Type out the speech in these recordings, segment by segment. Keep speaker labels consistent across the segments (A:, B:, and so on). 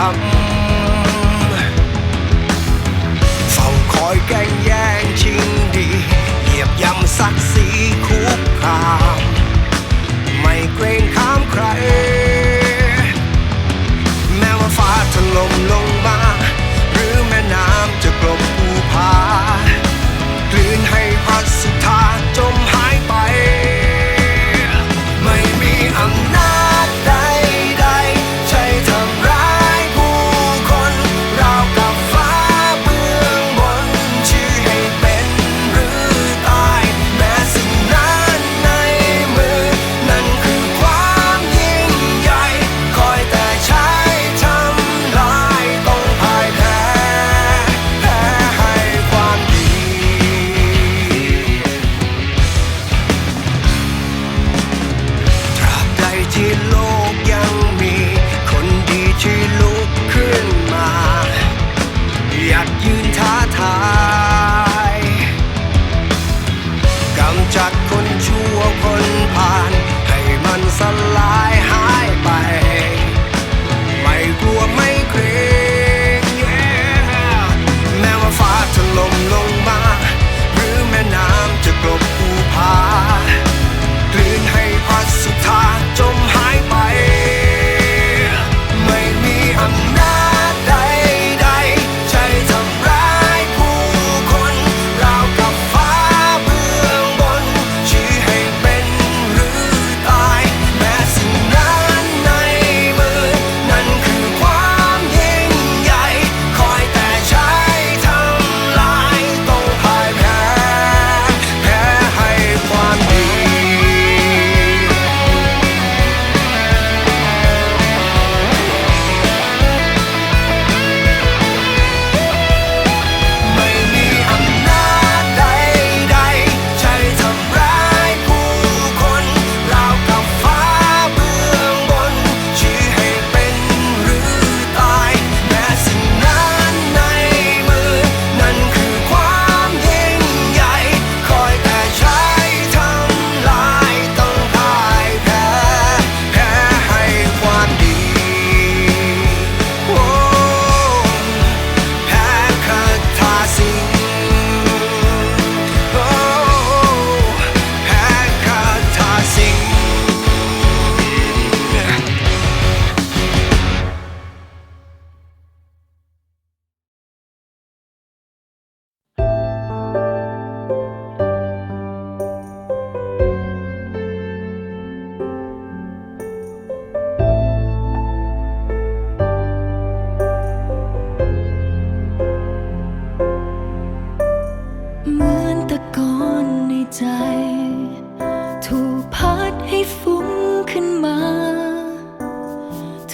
A: 冚。浮蓋驚英千年，葉陰失。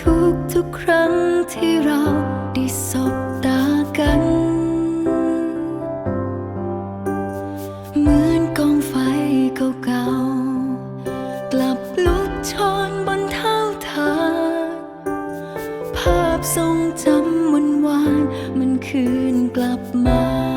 A: ทุกทุกครั้งที่เราได้ส
B: บตากัน เหมือนกองไฟเก่าๆ กลับลุกชนบนเท้าทางภาพทรงจำวันวานมันคืนกลับมา